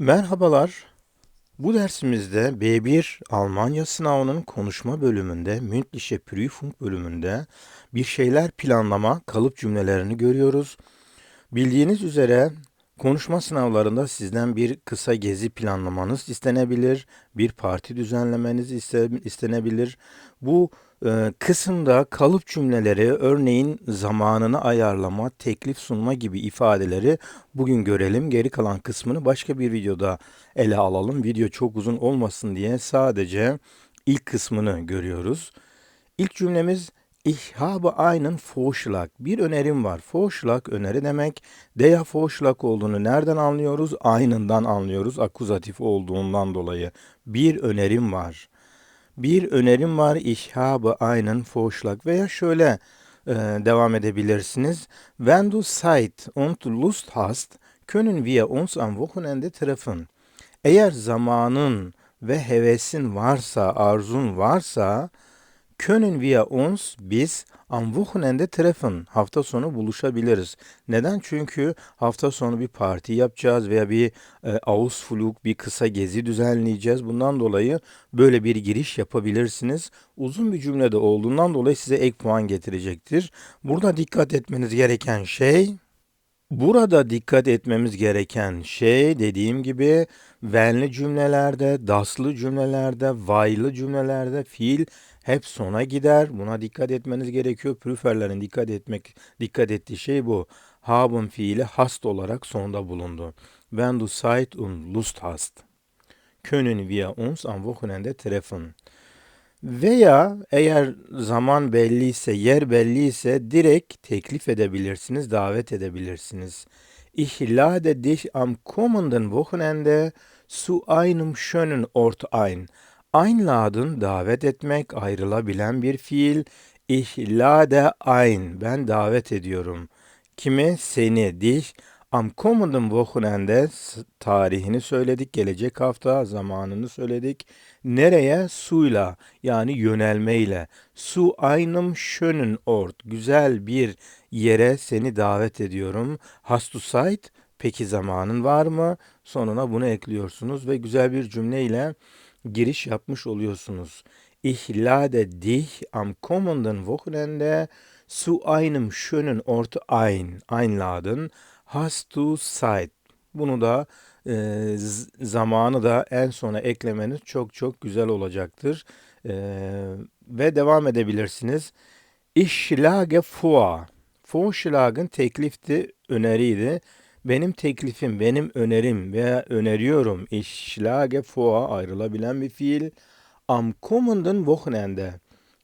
Merhabalar. Bu dersimizde B1 Almanya sınavının konuşma bölümünde, Mündliche Prüfung bölümünde bir şeyler planlama kalıp cümlelerini görüyoruz. Bildiğiniz üzere konuşma sınavlarında sizden bir kısa gezi planlamanız istenebilir, bir parti düzenlemeniz iste- istenebilir. Bu e, kısımda kalıp cümleleri, örneğin zamanını ayarlama, teklif sunma gibi ifadeleri bugün görelim. Geri kalan kısmını başka bir videoda ele alalım. Video çok uzun olmasın diye sadece ilk kısmını görüyoruz. İlk cümlemiz Ich habe einen Vorschlag. Bir önerim var. Vorschlag öneri demek. Der Vorschlag olduğunu nereden anlıyoruz? Aynından anlıyoruz. Akuzatif olduğundan dolayı. Bir önerim var. Bir önerim var. Ich habe einen Vorschlag. Veya şöyle e, devam edebilirsiniz. Wenn du Zeit und Lust hast, können wir uns am Wochenende treffen. Eğer zamanın ve hevesin varsa, arzun varsa, können wir uns biz am Wochenende treffen. Hafta sonu buluşabiliriz. Neden? Çünkü hafta sonu bir parti yapacağız veya bir e, Ausflug, bir kısa gezi düzenleyeceğiz. Bundan dolayı böyle bir giriş yapabilirsiniz. Uzun bir cümlede olduğundan dolayı size ek puan getirecektir. Burada dikkat etmeniz gereken şey Burada dikkat etmemiz gereken şey dediğim gibi venli cümlelerde, daslı cümlelerde, vaylı cümlelerde fiil hep sona gider. Buna dikkat etmeniz gerekiyor. Prüferlerin dikkat etmek dikkat ettiği şey bu. Haben fiili hast olarak sonda bulundu. Wenn du Zeit und Lust hast, können wir uns am Wochenende treffen. Veya eğer zaman belliyse, yer belliyse direkt teklif edebilirsiniz, davet edebilirsiniz. Ich lade dich am kommenden Wochenende zu einem schönen Ort ein. Einladen davet etmek, ayrılabilen bir fiil. Ich lade ein, ben davet ediyorum. Kimi? Seni, dich. Am kommenden Wochenende tarihini söyledik, gelecek hafta zamanını söyledik. Nereye? Suyla yani yönelmeyle. Su einem schönen Ort, güzel bir yere seni davet ediyorum. Hast du? Peki zamanın var mı? Sonuna bunu ekliyorsunuz ve güzel bir cümleyle giriş yapmış oluyorsunuz. Ich lade dich am kommenden Wochenende zu einem schönen Ort ein. Einladen. Hast du Zeit? Bunu da e, zamanı da en sona eklemeniz çok çok güzel olacaktır. E, ve devam edebilirsiniz. Ich schlage vor. Vorschlagen teklifti, öneriydi. Benim teklifim, benim önerim veya öneriyorum. Ich schlage vor ayrılabilen bir fiil. Am kommenden Wochenende.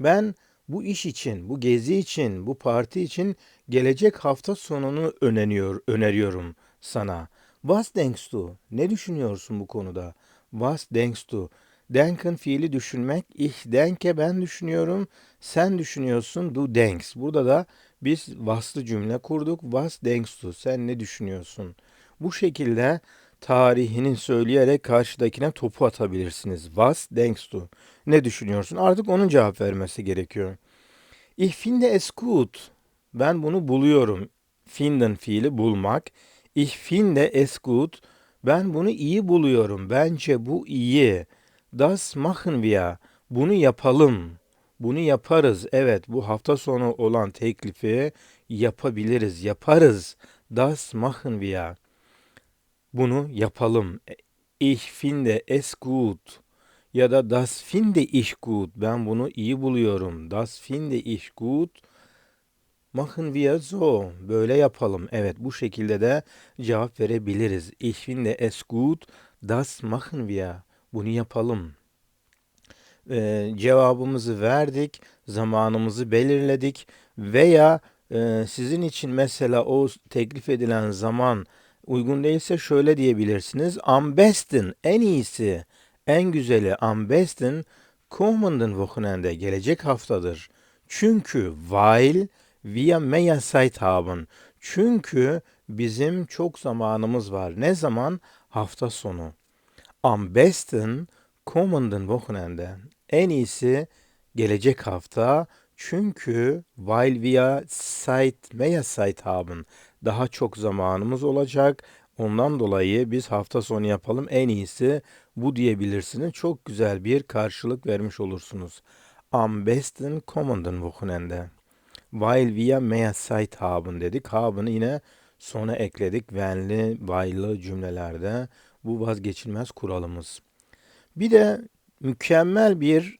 Ben bu iş için, bu gezi için, bu parti için gelecek hafta sonunu öneriyor, öneriyorum sana. Was denkst du? Ne düşünüyorsun bu konuda? Was denkst du? Denken fiili düşünmek. Ich denke ben düşünüyorum. Sen düşünüyorsun. Du denkst. Burada da biz was'lı cümle kurduk. Was denkst du? Sen ne düşünüyorsun? Bu şekilde tarihini söyleyerek karşıdakine topu atabilirsiniz. Was denkst du? Ne düşünüyorsun? Artık onun cevap vermesi gerekiyor. Ich finde es gut. Ben bunu buluyorum. Finden fiili bulmak. Ich finde es gut. Ben bunu iyi buluyorum. Bence bu iyi. Das machen wir. Bunu yapalım. Bunu yaparız. Evet, bu hafta sonu olan teklifi yapabiliriz. Yaparız. Das machen wir. Bunu yapalım. Ich finde es gut. Ya da das finde ich gut. Ben bunu iyi buluyorum. Das finde ich gut. Machen wir so. Böyle yapalım. Evet, bu şekilde de cevap verebiliriz. Ich finde es gut. Das machen wir. Bunu yapalım. Ee, cevabımızı verdik, zamanımızı belirledik veya e, sizin için mesela o teklif edilen zaman uygun değilse şöyle diyebilirsiniz. Am besten, en iyisi, en güzeli am besten kommenden Wochenende, gelecek haftadır. Çünkü weil wir mehr Zeit haben. Çünkü bizim çok zamanımız var. Ne zaman? Hafta sonu. Am besten kommenden Wochenende. En iyisi gelecek hafta. Çünkü weil wir Zeit, mehr Zeit haben. Daha çok zamanımız olacak. Ondan dolayı biz hafta sonu yapalım. En iyisi bu diyebilirsiniz. Çok güzel bir karşılık vermiş olursunuz. Am besten kommenden Wochenende. Weil wir mehr Zeit haben dedik. Haben'ı yine sona ekledik. When'li, while'lı cümlelerde. Bu vazgeçilmez kuralımız. Bir de mükemmel bir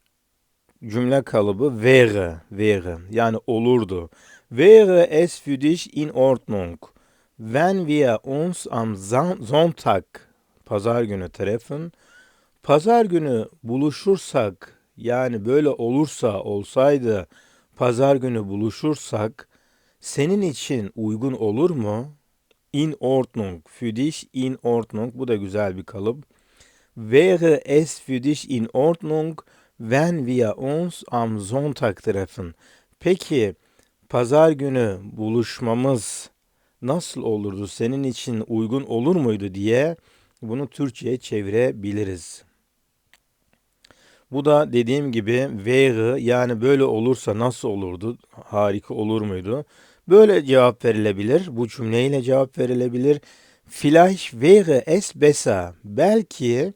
cümle kalıbı wäre, wäre yani olurdu. Wäre es für dich in Ordnung, wenn wir uns am Son- Sonntag, pazar günü treffen, pazar günü buluşursak, yani böyle olursa, olsaydı, pazar günü buluşursak, senin için uygun olur mu? In Ordnung, für dich in Ordnung, bu da güzel bir kalıp. Wäre es für dich in Ordnung, wenn wir uns am Sonntag treffen? Peki, pazar günü buluşmamız nasıl olurdu, senin için uygun olur muydu diye bunu Türkçe'ye çevirebiliriz. Bu da dediğim gibi wäre yani böyle olursa nasıl olurdu, harika olur muydu? Böyle cevap verilebilir, bu cümleyle cevap verilebilir. Vielleicht wäre es besser, belki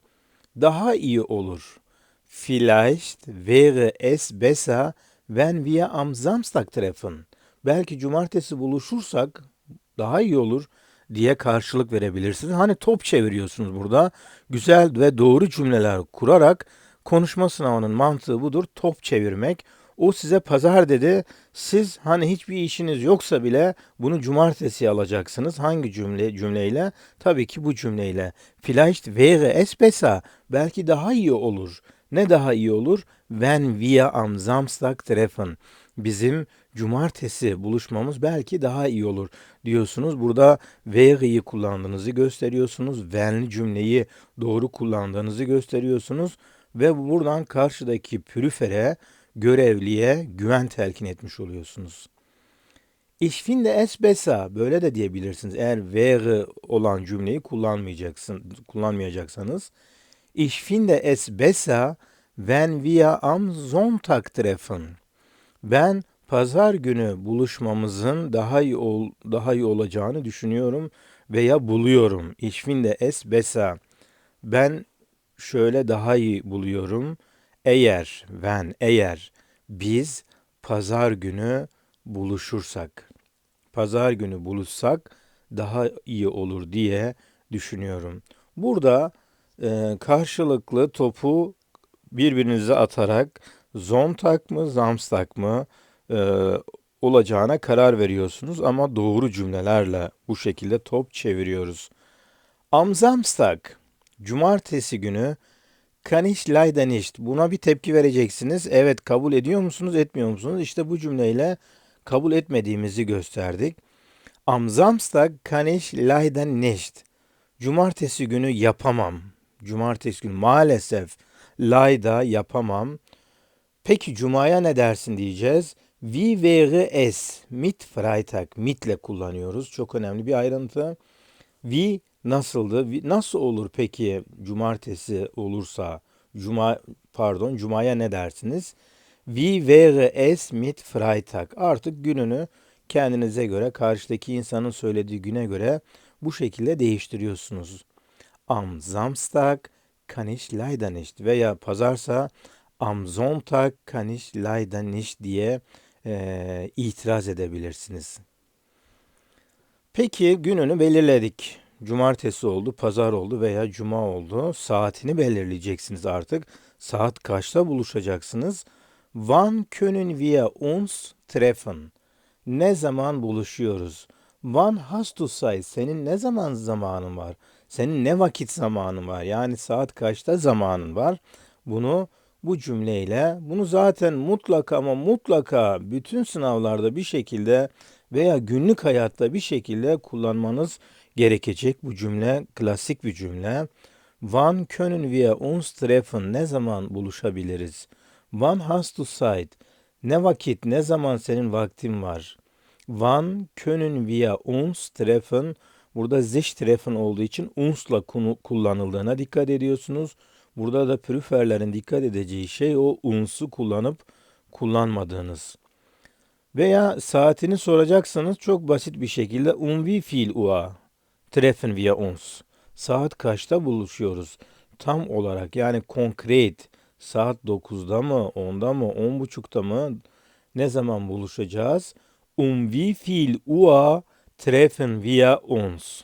daha iyi olur. Vielleicht wäre es besser, wenn wir am Samstag treffen. Belki cumartesi buluşursak daha iyi olur diye karşılık verebilirsiniz. Hani top çeviriyorsunuz burada. Güzel ve doğru cümleler kurarak konuşma sınavının mantığı budur. Top çevirmek. O size pazar dedi. Siz hani hiçbir işiniz yoksa bile bunu cumartesi alacaksınız. Hangi cümle cümleyle? Tabii ki bu cümleyle. Vielleicht wäre es besser. Belki daha iyi olur. Ne daha iyi olur? Wenn wir am Samstag treffen. Bizim cumartesi buluşmamız belki daha iyi olur diyorsunuz. Burada wäre'yi kullandığınızı gösteriyorsunuz. When'li cümleyi doğru kullandığınızı gösteriyorsunuz. Ve buradan karşıdaki pürüfere, görevliye güven telkin etmiş oluyorsunuz. Ich finde es besser. Böyle de diyebilirsiniz. Eğer wäre olan cümleyi kullanmayacaksın, kullanmayacaksanız. Ich finde es besser, wenn wir am Sonntag treffen. Ben pazar günü buluşmamızın daha iyi ol, daha iyi olacağını düşünüyorum veya buluyorum. Ich finde es besser. Ben şöyle daha iyi buluyorum. Eğer, when, eğer biz pazar günü buluşursak, pazar günü buluşsak daha iyi olur diye düşünüyorum. Burada e, karşılıklı topu birbirinize atarak Zontak mı, Samstag mı e, olacağına karar veriyorsunuz ama doğru cümlelerle bu şekilde top çeviriyoruz. Am Samstag, cumartesi günü kann ich leider. Buna bir tepki vereceksiniz. Evet kabul ediyor musunuz, etmiyor musunuz? İşte bu cümleyle kabul etmediğimizi gösterdik. Am Samstag kann ich leider nicht. Cumartesi günü yapamam. Cumartesi günü maalesef layda yapamam. Peki cumaya ne dersin diyeceğiz. Wie wäre es mit Freitag? Mitle kullanıyoruz. Çok önemli bir ayrıntı. Wie nasıldı? Nasıl olur peki cumartesi olursa? Cuma pardon, cumaya ne dersiniz? Wie wäre es mit Freitag? Artık gününü kendinize göre, karşıdaki insanın söylediği güne göre bu şekilde değiştiriyorsunuz. Am Samstag kann ich leider nicht veya pazarsa am Sonntag kann ich leider nicht diye eee, itiraz edebilirsiniz. Peki gününü belirledik. Cumartesi oldu, pazar oldu veya cuma oldu. Saatini belirleyeceksiniz artık. Saat kaçta buluşacaksınız? Wann können wir uns treffen? Ne zaman buluşuyoruz? Wann hast du Zeit? Senin ne zaman zamanın var? Senin ne vakit zamanın var? Yani saat kaçta zamanın var? Bunu bu cümleyle, bunu zaten mutlaka ama mutlaka bütün sınavlarda bir şekilde veya günlük hayatta bir şekilde kullanmanız gerekecek. Bu cümle klasik bir cümle. Wann können wir uns treffen? Ne zaman buluşabiliriz? Wann hast du Zeit? Ne vakit, ne zaman senin vaktin var? Wann können wir uns treffen? Burada sich treffen olduğu için uns'la kullanıldığına dikkat ediyorsunuz. Burada da prüferlerin dikkat edeceği şey o uns'u kullanıp kullanmadığınız. Veya saatini soracaksanız çok basit bir şekilde wie viel Uhr treffen wir uns? Saat kaçta buluşuyoruz? Tam olarak yani konkret saat 9'da mı, 10'da mı, 10.30'da mı ne zaman buluşacağız? Um wie viel Uhr treffen wir uns?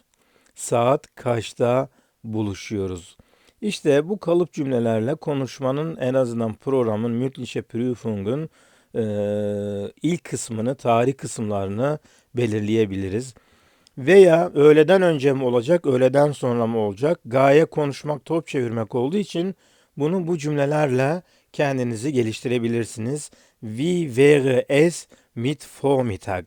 Saat kaçta buluşuyoruz? İşte bu kalıp cümlelerle konuşmanın en azından programın mündliche Prüfung'un eee, ilk kısmını, tarih kısımlarını belirleyebiliriz. Veya öğleden önce mi olacak, öğleden sonra mı olacak? Gaye konuşmak, top çevirmek olduğu için bunu bu cümlelerle kendinizi geliştirebilirsiniz. Wie wäre es mit Vormittag?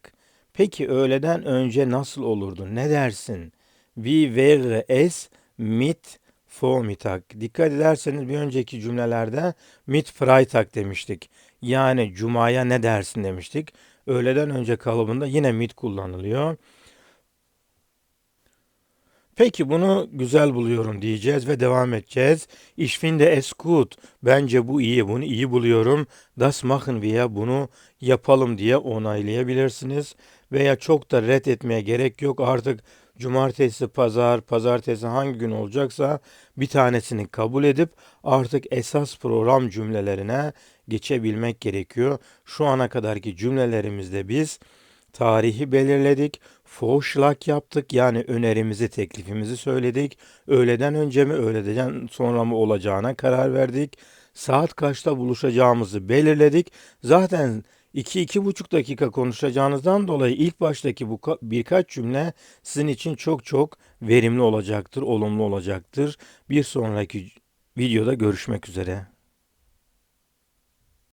Peki öğleden önce nasıl olurdu? Ne dersin? Wie wäre es mit Vormittag? Dikkat ederseniz bir önceki cümlelerde mit Freitag demiştik. Yani cumaya ne dersin demiştik. Öğleden önce kalıbında yine mit kullanılıyor. Peki bunu güzel buluyorum diyeceğiz ve devam edeceğiz. Ich finde es gut. Bence bu iyi. Bunu iyi buluyorum. Das machen wir. Bunu yapalım diye onaylayabilirsiniz. Veya çok da red etmeye gerek yok. Artık cumartesi, pazar, pazartesi hangi gün olacaksa bir tanesini kabul edip artık esas program cümlelerine geçebilmek gerekiyor. Şu ana kadarki cümlelerimizde biz tarihi belirledik, vorschlag yaptık yani önerimizi, teklifimizi söyledik. Öğleden önce mi, öğleden sonra mı olacağına karar verdik. Saat kaçta buluşacağımızı belirledik. Zaten 2-2,5 dakika konuşacağınızdan dolayı ilk baştaki bu ka- birkaç cümle sizin için çok çok verimli olacaktır, olumlu olacaktır. Bir sonraki videoda görüşmek üzere.